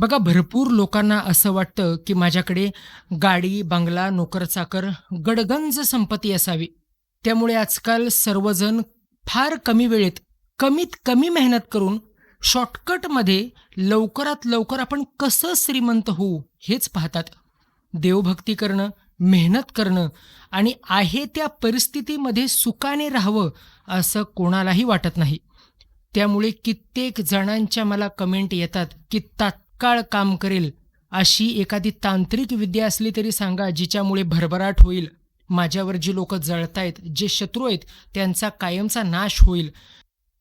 बघा भरपूर लोकांना असं वाटतं की माझ्याकडे गाडी बंगला नोकरचाकर गडगंज संपत्ती असावी. त्यामुळे आजकाल सर्वजण फार कमी वेळेत कमीत कमी मेहनत करून शॉर्टकटमध्ये लवकरात लवकर आपण कसं श्रीमंत होऊ हेच पाहतात. देवभक्ती करणं मेहनत करणं आणि आहे त्या परिस्थितीमध्ये सुखाने राहावं असं कोणालाही वाटत नाही. त्यामुळे कित्येक जणांच्या मला कमेंट येतात की काळ काम करेल अशी एखादी तांत्रिक विद्या असली तरी सांगा जिच्यामुळे भरभराट होईल. माझ्यावर जी लोक जळतायत जे शत्रू आहेत त्यांचा कायमचा नाश होईल.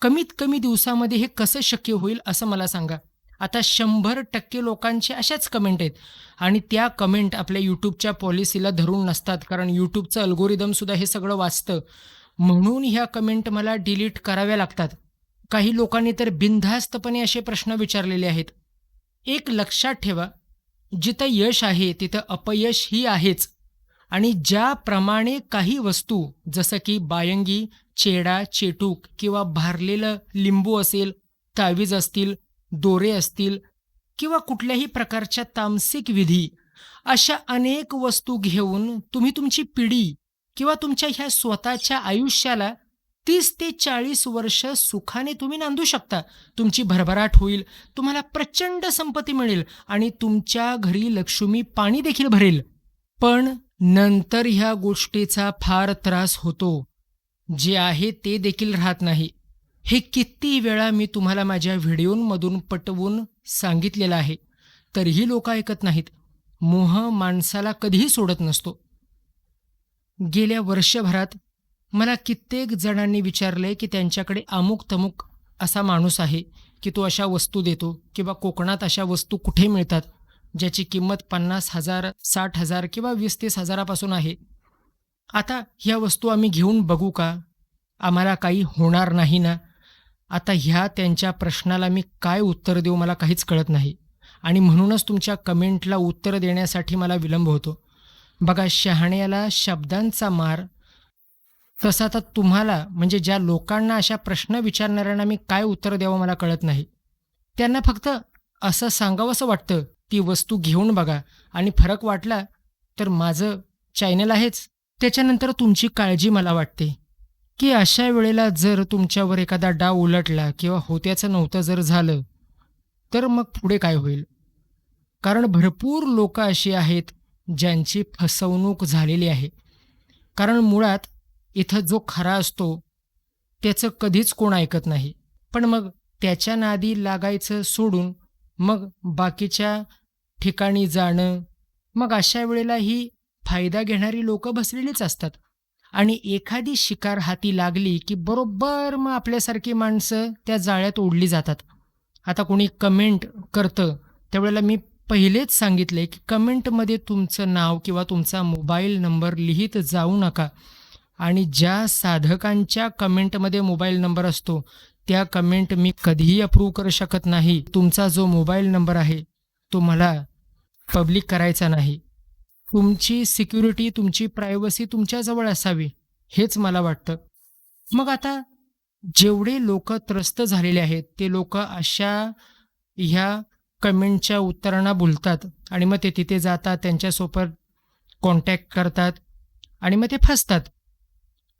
कमीत कमी दिवसामध्ये हे कसं शक्य होईल असं मला सांगा. आता शंभर टक्के लोकांचे अशाच कमेंट आहेत. आणि त्या कमेंट आपल्या यूट्यूबच्या पॉलिसीला धरून नसतात कारण यूट्यूबचं अल्गोरिदमसुद्धा हे सगळं वाचतं. म्हणून ह्या कमेंट मला डिलीट कराव्या लागतात. काही लोकांनी तर बिनधास्तपणे असे प्रश्न विचारलेले आहेत. एक लक्षात ठेवा जिथं यश आहे तिथं अपयश ही आहेच. आणि ज्याप्रमाणे काही वस्तू जसं की बायंगी चेडा चेटूक किंवा भारलेलं लिंबू असेल तावीज असतील दोरे असतील किंवा कुठल्याही प्रकारच्या तामसिक विधी अशा अनेक वस्तू घेऊन तुम्ही तुमची पिढी किंवा तुमच्या ह्या स्वतःच्या आयुष्याला तीस ते चाळीस वर्ष सुखाने तुम्ही नांदू शकता. तुमची भरभराट होईल तुम्हाला प्रचंड संपत्ती मिळेल आणि तुमच्या घरी लक्ष्मी पाणी देखील भरेल. पण नंतर ह्या गोष्टीचा फार त्रास होतो. जे आहे ते देखील राहत नाही. हे किती वेळा मी तुम्हाला माझ्या व्हिडिओमधून पटवून सांगितलेलं आहे. तरीही लोक ऐकत नाहीत. मोह माणसाला कधीही सोडत नसतो. गेल्या वर्षभरात मला कित्येक जणांनी विचारले की त्यांच्याकडे अमुक तमुक असा माणूस आहे की तो अशा वस्तू देतो किंवा कोकणात अशा वस्तू कुठे मिळतात ज्याची किंमत पन्नास हजार साठ हजार किंवा वीस तीस हजारापासून आहे? आता ह्या वस्तू आम्ही घेऊन बघू का? आम्हाला काही होणार नाही ना? आता ह्या त्यांच्या प्रश्नाला मी काय उत्तर देऊ मला काहीच कळत नाही. आणि म्हणूनच तुमच्या कमेंटला उत्तर देण्यासाठी मला विलंब होतो. बघा शहाण्याला शब्दांचा मार तसं आता तुम्हाला म्हणजे ज्या लोकांना अशा प्रश्न विचारणाऱ्यांना मी काय उत्तर द्यावं मला कळत नाही. त्यांना फक्त असं सांगावंसं वाटतं ती वस्तू घेऊन बघा. आणि फरक वाटला तर माझं चॅनल आहेच. त्याच्यानंतर तुमची काळजी मला वाटते की अशा वेळेला जर तुमच्यावर एखादा डाव उलटला किंवा होत्याचं नव्हतं जर झालं तर मग पुढे काय होईल? कारण भरपूर लोक अशी आहेत ज्यांची फसवणूक झालेली आहे. कारण मुळात इथं जो खरा असतो त्याचं कधीच कोण ऐकत नाही. पण मग त्याच्या नादी लागायचं सोडून मग बाकीच्या ठिकाणी जाणं मग अशा वेळेला ही फायदा घेणारी लोक बसलेलीच असतात. आणि एखादी शिकार हाती लागली की बरोबर मग आपल्यासारखी माणसं त्या जाळ्यात ओढली जातात. आता कोणी कमेंट करतं त्यावेळेला मी पहिलेच सांगितले की कमेंटमध्ये तुमचं नाव किंवा तुमचा मोबाईल नंबर लिहित जाऊ नका. आणि ज्या साधकांच्या कमेंटमध्ये मोबाईल नंबर असतो त्या कमेंट मी कधीही अप्रूव्ह करू शकत नाही. तुमचा जो मोबाईल नंबर आहे तो मला पब्लिक करायचा नाही. तुमची सिक्युरिटी तुमची प्रायव्हसी तुमच्याजवळ असावी हेच मला वाटतं. मग आता जेवढे लोक त्रस्त झालेले आहेत ते लोक अशा ह्या कमेंटच्या उत्तरांना बोलतात आणि मग ते तिथे जातात त्यांच्यासोबत कॉन्टॅक्ट करतात आणि मग ते फसतात.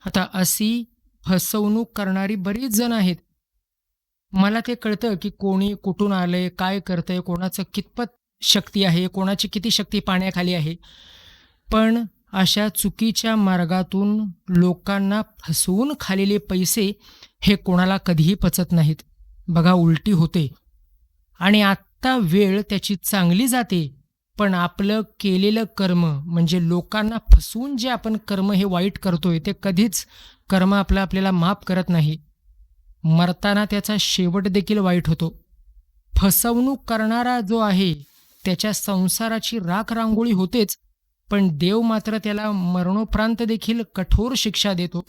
आता अशी फसवणूक करणारी बरीच जण आहेत. मला ते कळतं की कोणी कुठून आलंय काय करतंय कोणाचं कितपत शक्ती आहे कोणाची किती शक्ती पाण्याखाली आहे. पण अशा चुकीच्या मार्गातून लोकांना फसवून खालेले पैसे हे कोणाला कधीही पचत नाहीत. बघा उलटी होते. आणि आत्ता वेळ त्याची चांगली जाते. पण आपलं केलेलं कर्म म्हणजे लोकांना फसवून जे आपण कर्म हे वाईट करतोय ते कधीच कर्म आपलं आपल्याला माफ करत नाही. मरताना त्याचा शेवट देखील वाईट होतो. फसवणूक करणारा जो आहे त्याच्या संसाराची राख रांगोळी होतेच पण देव मात्र त्याला मरणोप्रांत देखील कठोर शिक्षा देतो.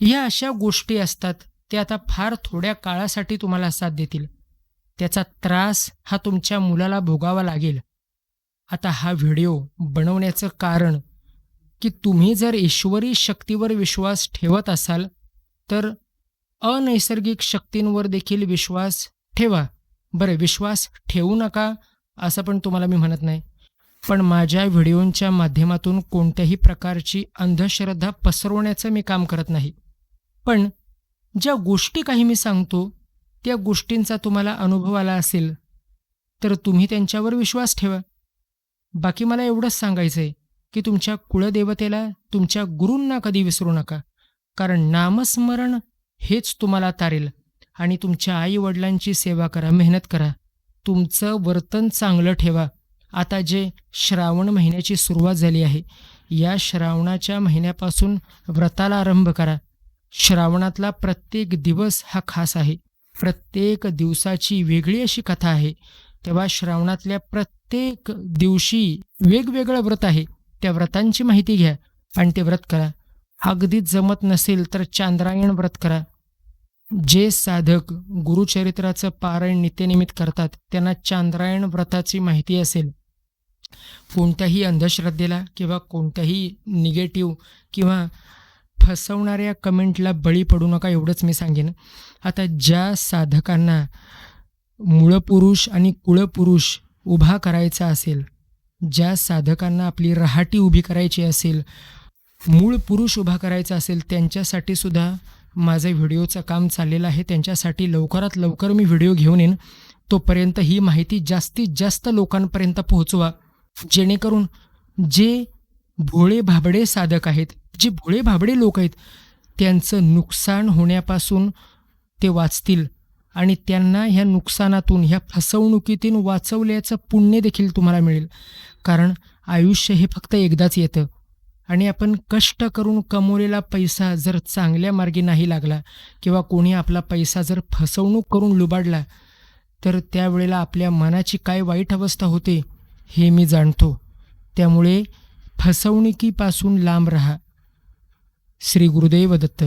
या अशा गोष्टी असतात ते आता फार थोड्या काळासाठी तुम्हाला साथ देतील. त्याचा त्रास हा तुमच्या मुलाला भोगावा लागेल. आता हा व्हिडिओ बनवण्याचं कारण की तुम्ही जर ईश्वरी शक्तीवर विश्वास ठेवत असाल तर अनैसर्गिक शक्तींवर देखील विश्वास ठेवा. बरं विश्वास ठेवू नका असं पण तुम्हाला मी म्हणत नाही. पण माझ्या व्हिडिओंच्या माध्यमातून कोणत्याही प्रकारची अंधश्रद्धा पसरवण्याचं मी काम करत नाही. पण ज्या गोष्टी काही मी सांगतो त्या गोष्टींचा तुम्हाला अनुभव आला असेल तर तुम्ही त्यांच्यावर विश्वास ठेवा. बाकी मला एवढंच सांगायचं आहे की तुमच्या कुळदेवतेला तुमच्या गुरूंना कधी विसरू नका. कारण नामस्मरण हेच तुम्हाला तारेल आणि तुमच्या आई वडिलांची सेवा करा मेहनत करा. तुमचं वर्तन चांगलं ठेवा. आता जे श्रावण महिन्याची सुरुवात झाली आहे या श्रावणाच्या महिन्यापासून व्रताला आरंभ करा. श्रावणातला प्रत्येक दिवस हा खास आहे. प्रत्येक दिवसाची वेगळी अशी कथा आहे. तेव्हा श्रावणातल्या प्रत्येक दिवशी वेगवेगळं व्रत आहे. त्या व्रतांची माहिती घ्या आणि ते व्रत करा. अगदी जमत नसेल तर चांद्रायण व्रत करा. जे साधक गुरुचरित्राचं पारायण नित्यनिमित करतात त्यांना चांद्रायण व्रताची माहिती असेल. कोणत्याही अंधश्रद्धेला किंवा कोणत्याही निगेटिव्ह किंवा फसवणाऱ्या कमेंटला बळी पडू नका एवढंच मी सांगेन. आता ज्या साधकांना मूळपुरुष आणि कुळपुरुष उभा करायचा असेल ज्या साधकांना आपली रहाटी उभी करायची असेल मूळ पुरुष उभा करायचा असेल त्यांच्यासाठी सुद्धा माझं व्हिडिओचं काम चाललेलं आहे. त्यांच्यासाठी लवकरात लवकर मी व्हिडिओ घेऊन येईन. तोपर्यंत ही माहिती जास्तीत जास्त लोकांपर्यंत पोहोचवा. जेणेकरून जे भोळे भाबडे साधक आहेत जे भोळे भाबडे लोक आहेत त्यांचं नुकसान होण्यापासून ते वाचतील. आणि त्यांना ह्या नुकसानातून ह्या फसवणुकीतून वाचवल्याचं पुण्य देखील तुम्हाला मिळेल. कारण आयुष्य हे फक्त एकदाच येतं. आणि आपण कष्ट करून कमवलेला पैसा जर चांगल्या मार्गी नाही लागला किंवा कोणी आपला पैसा जर फसवणूक करून लुबाडला तर त्यावेळेला आपल्या मनाची काय वाईट अवस्था होते हे मी जाणतो. त्यामुळे फसवणुकीपासून लांब रहा. श्री गुरुदेव दत्त.